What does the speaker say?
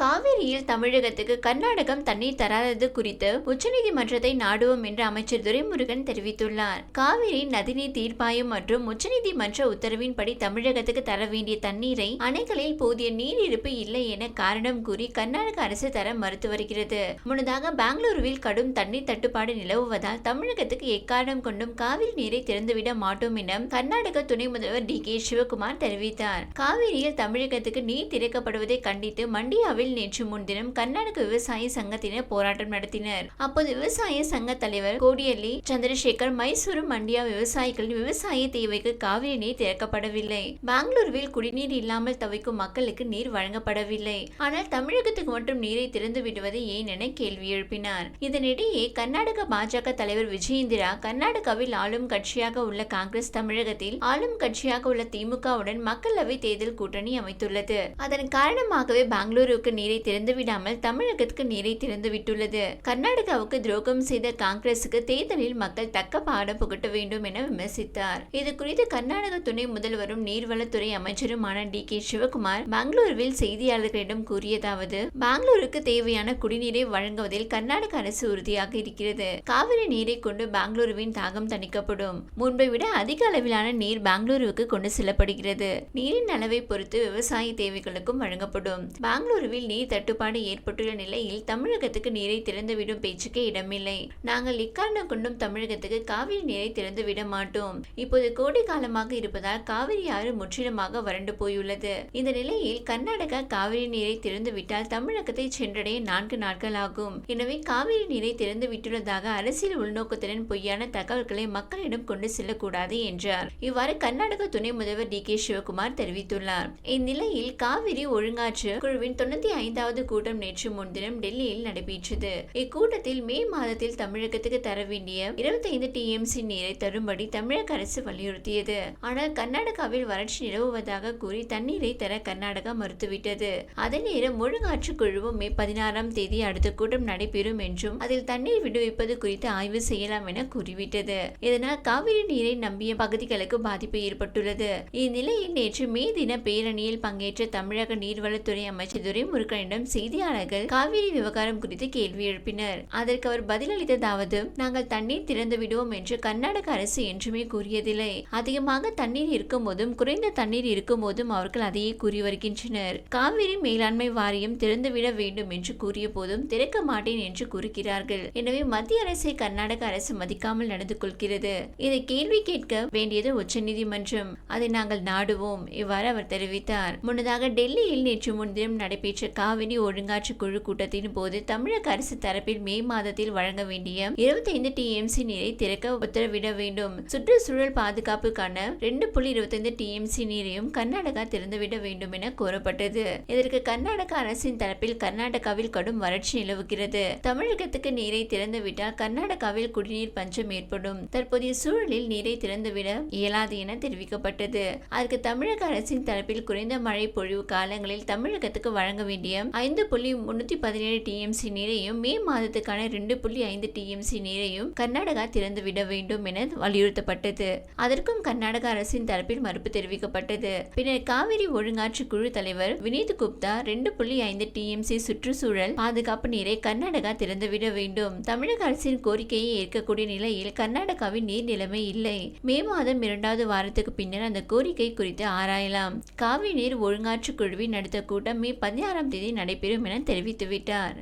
காவிரியில் தமிழகத்துக்கு கர்நாடகம் தண்ணீர் தராதது குறித்து உச்சநீதிமன்றத்தை நாடுவோம் என்று அமைச்சர் துரைமுருகன் தெரிவித்துள்ளார். காவிரி நதிநீர் தீர்ப்பாயம் மற்றும் உச்சநீதிமன்ற உத்தரவின்படி தமிழகத்துக்கு தர வேண்டிய தண்ணீரை அணைகளில் போதிய நீர் இருப்பு இல்லை என காரணம் கூறி கர்நாடக அரசு தர மறுத்து வருகிறது. முன்னதாக பெங்களூருவில் கடும் தண்ணீர் தட்டுப்பாடு நிலவுவதால் தமிழகத்துக்கு எக்காரணம் கொண்டும் காவிரி நீரை திறந்துவிட மாட்டோம் என கர்நாடக துணை முதல்வர் டி கே சிவகுமார் தெரிவித்தார். காவிரியில் தமிழகத்துக்கு நீர் திறக்கப்படுவதை கண்டித்து மண்டியாவில் நேற்று முன்தினம் கர்நாடக விவசாய சங்கத்தினர் போராட்டம் நடத்தினர். அப்போது விவசாய சங்க தலைவர் கோடியல்லி சந்திரசேகர் மைசூரு மண்டியா விவசாயிகளின் விவசாய தேவைக்கு காவிரி நீர் திறக்கப்படவில்லை. பெங்களூருவில் குடிநீர் இல்லாமல் தவிக்கும் மக்களுக்கு நீர் வழங்கப்படவில்லை. ஆனால் தமிழகத்துக்கு மட்டும் நீரை திறந்து விடுவது ஏன் என கேள்வி எழுப்பினார். இதனிடையே கர்நாடக பாஜக தலைவர் விஜயேந்திரா கர்நாடகாவில் ஆளும் கட்சியாக உள்ள காங்கிரஸ் தமிழகத்தில் ஆளும் கட்சியாக உள்ள திமுகவுடன் மக்களவை தேர்தல் கூட்டணி அமைத்துள்ளது. அதன் காரணமாகவே பெங்களூருக்கு நீரை திறந்து விடாமல் தமிழகத்துக்கு நீரை திறந்து விட்டுள்ளது கர்நாடகாவுக்கு துரோகம் செய்த காங்கிரசுக்கு தேர்தலில் மக்கள் தக்க பாடம் புகட்ட வேண்டும் என விமர்சித்தார். இது குறித்து கர்நாடக துணை முதல்வரும் நீர்வளத்துறை அமைச்சருமான டி. கே. சிவகுமார் பெங்களூருவில் செய்தியாளர்களிடம் கூறியதாவது பெங்களூருக்கு தேவையான குடிநீரை வழங்குவதில் கர்நாடக அரசு உறுதியாக இருக்கிறது. காவிரி நீரை கொண்டு பெங்களூருவின் தாகம் தணிக்கப்படும். முன்பை விட அதிக அளவிலான நீர் பெங்களூருவுக்கு கொண்டு செல்லப்படுகிறது. நீரின் அளவை பொறுத்து விவசாய தேவைகளுக்கும் வழங்கப்படும். பெங்களூருவில் நீர் தட்டுப்பாடு ஏற்பட்டுள்ள நிலையில் தமிழகத்துக்கு நீரை திறந்துவிடும் பேச்சுக்கே இடமில்லை. நாங்கள் இக்காரணம் கொண்டும் தமிழகத்துக்கு காவிரி நீரை திறந்துவிட மாட்டோம். இப்போது கோடை காலமாக இருப்பதால் காவிரி ஆறு முற்றிலுமாக வறண்டு போயுள்ளது. இந்த நிலையில் கர்நாடகா காவிரி நீரை திறந்து விட்டால் தமிழகத்தை சென்றடைய நான்கு நாட்கள் ஆகும். எனவே காவிரி நீரை திறந்து விட்டுள்ளதாக அரசியல் உள்நோக்கத்துடன் பொய்யான தகவல்களை மக்களிடம் கொண்டு செல்லக்கூடாது என்றார். இவ்வாறு கர்நாடக துணை முதல்வர் டி கே சிவகுமார் தெரிவித்துள்ளார். இந்நிலையில் காவிரி ஒழுங்காற்று குழுவின் தொண்ணூத்தி ஐந்தாவது கூட்டம் நேற்று முன்தினம் டெல்லியில் நடைபெற்றது. இக்கூட்டத்தில் மே மாதத்தில் தமிழகத்துக்கு தர வேண்டிய இருபத்தைந்து டிஎம்சி நீரை தரும்படி தமிழக அரசு வலியுறுத்தியது. ஆனால் கர்நாடகாவில் வறட்சி நிலவுவதாக கூறி தண்ணீரை தர கர்நாடகா மறுத்துவிட்டது. அதே நேரம் ஒழுங்காற்று குழுவும் மே பதினாறாம் தேதி அடுத்த கூட்டம் நடைபெறும் என்றும் அதில் தண்ணீர் விடுவிப்பது குறித்து ஆய்வு செய்யலாம் என கூறிவிட்டது. இதனால் காவிரி நீரை நம்பிய பகுதிகளுக்கு பாதிப்பு ஏற்பட்டுள்ளது. இந்நிலையில் நேற்று மே தின பேரணியில் பங்கேற்ற தமிழக நீர்வளத்துறை அமைச்சர் முருகனிடம் செய்தியாளர்கள் காவிரி விவகாரம் குறித்து கேள்வி எழுப்பினர். அதற்கு அவர் பதிலளித்ததாவது நாங்கள் தண்ணீர் திறந்து விடுவோம் என்று கர்நாடக அரசு என்றுமே கூறியதில்லை. அதிகமாக தண்ணீர் இருக்கும் போதும் குறைந்த தண்ணீர் இருக்கும் போதும் அவர்கள் அதையே கூறி வருகின்றனர். காவிரி மேலாண்மை வாரியம் திறந்துவிட வேண்டும் என்று கூறிய போதும் திறக்க மாட்டேன் என்று கூறுகிறார்கள். எனவே மத்திய அரசை கர்நாடக அரசு மதிக்காமல் நடந்து கொள்கிறது. இதை கேள்வி கேட்க வேண்டியது உச்சநீதிமன்றம். அதை நாங்கள் நாடுவோம் இவ்வாறு அவர் தெரிவித்தார். முன்னதாக டெல்லியில் நேற்று முன்தினம் நடைபெற்ற காவிரி ஒழுங்காற்று குழு கூட்டத்தின் போது தமிழக அரசு தரப்பில் மே மாதத்தில் வழங்க வேண்டிய இருபத்தைந்து டிஎம்சி நீரை திறக்க உத்தரவிட வேண்டும். சுற்றுச்சூழல் பாதுகாப்புக்கான ரெண்டு புள்ளி இருபத்தைந்து டிஎம்சி நீரையும் கர்நாடகா திறந்துவிட வேண்டும் என கோரப்பட்டது. இதற்கு கர்நாடக அரசின் தரப்பில் கர்நாடகாவில் கடும் வறட்சி நிலவுகிறது. தமிழகத்துக்கு நீரை திறந்துவிட்டால் கர்நாடகாவில் குடிநீர் பஞ்சம் ஏற்படும். தற்போதைய சூழலில் நீரை திறந்துவிட இயலாது என தெரிவிக்கப்பட்டது. அதற்கு தமிழக அரசின் தரப்பில் குறைந்த மழை பொழிவு காலங்களில் தமிழகத்துக்கு வழங்க வேண்டும் வேண்டிய ஐந்து புள்ளி முன்னூத்தி பதினேழு டிஎம்சி நீரையும் மே மாதத்துக்கான ரெண்டு புள்ளி ஐந்து டிஎம்சி நீரையும் கர்நாடகா திறந்துவிட வேண்டும் என வலியுறுத்தப்பட்டது. அதற்கும் கர்நாடக அரசின் தரப்பில் மறுப்பு தெரிவிக்கப்பட்டது. பின்னர் காவிரி ஒழுங்காற்று குழு தலைவர் வினீத் குப்தா ரெண்டு புள்ளி ஐந்து டிஎம்சி சுற்றுச்சூழல் பாதுகாப்பு நீரை கர்நாடகா திறந்துவிட வேண்டும். தமிழக அரசின் கோரிக்கையை ஏற்கக்கூடிய நிலையில் கர்நாடகாவின் நீர் நிலைமை இல்லை. மே மாதம் இரண்டாவது வாரத்துக்கு பின்னர் அந்த கோரிக்கை குறித்து ஆராயலாம். காவிரி நீர் ஒழுங்காற்று குழுவின் நடத்த கூட்டம் மே பதினாறாம் தேதி நடைபெறும் என தெரிவித்துவிட்டார்.